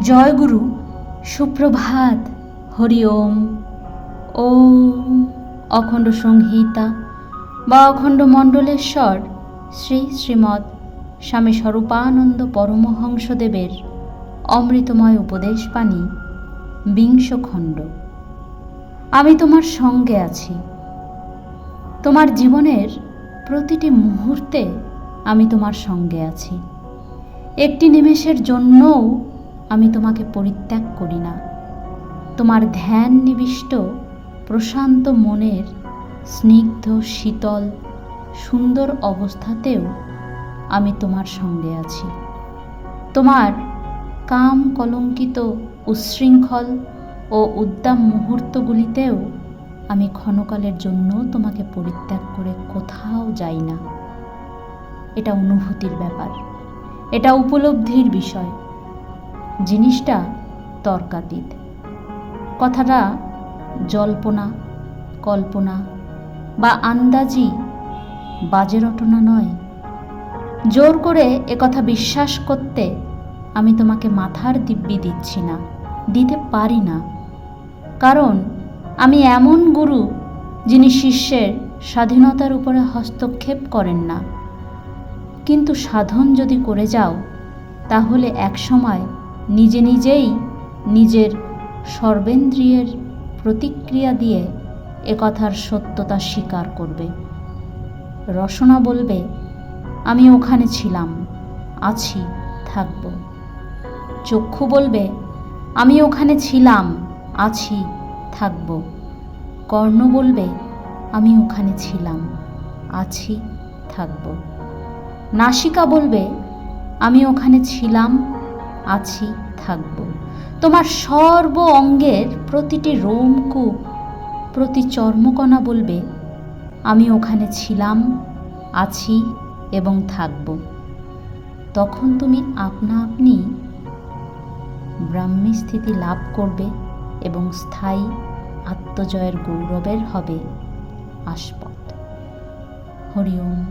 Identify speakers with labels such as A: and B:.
A: জয় গুরু সুপ্রভাত, হরি ওম। ওম অখণ্ড সংহিতা বা অখণ্ড মণ্ডলেশ্বর শ্রী শ্রীমৎ স্বামী স্বরূপানন্দ পরমহংসদেবের অমৃতময় উপদেশ বাণী বিংশ খণ্ড আমি তোমার সঙ্গে আছি। তোমার জীবনের প্রতিটি মুহূর্তে আমি তোমার সঙ্গে আছি। একটি নিমেষের জন্যও আমি তোমাকে পরিত্যাগ করি না। তোমার ধ্যান নিবিষ্ট, প্রশান্ত মনের, স্নিগ্ধ, শীতল, সুন্দর অবস্থাতেও আমি তোমার সঙ্গে আছি। তোমার কাম কলঙ্কিত উচ্ছৃঙ্খল ও উদ্দাম মুহূর্তগুলিতেও আমি ক্ষণকালের জন্য তোমাকে পরিত্যাগ করে কোথাও যাই না। এটা অনুভূতির ব্যাপার। এটা উপলব্ধির বিষয়। জিনিসটা তর্কাতীত। কথাটা জল্পনা, কল্পনা বা আন্দাজি বাজে রটনা নয়। জোর করে একথা বিশ্বাস করতে আমি তোমাকে মাথার দিব্যি দিচ্ছি না, দিতে পারি না। কারণ আমি এমন গুরু যিনি শিষ্যের স্বাধীনতার উপরে হস্তক্ষেপ করেন না। কিন্তু সাধন যদি করে যাও, তাহলে একসময় নিজে নিজেই নিজের সর্বেন্দ্রিয়ের প্রতিক্রিয়া দিয়ে একথার সত্যতা স্বীকার করবে। রসনা বলবে, আমি ওখানে ছিলাম, আছি, থাকব। চক্ষু বলবে, আমি ওখানে ছিলাম, আছি, থাকব। কর্ণ বলবে, আমি ওখানে ছিলাম, আছি, থাকব। নাসিকা বলবে, আমি ওখানে ছিলাম আছি, থাকব। তোমার সর্ব অঙ্গের প্রতিটি রোমকূপ, প্রতি চর্মকণা বলবে, আমি ওখানে ছিলাম, আছি এবং থাকব। তখন তুমি আপনা আপনি ব্রাহ্মী স্থিতি লাভ করবে এবং স্থায়ী আত্মজয়ের গৌরবের হবে আস্পদ হরি ওম।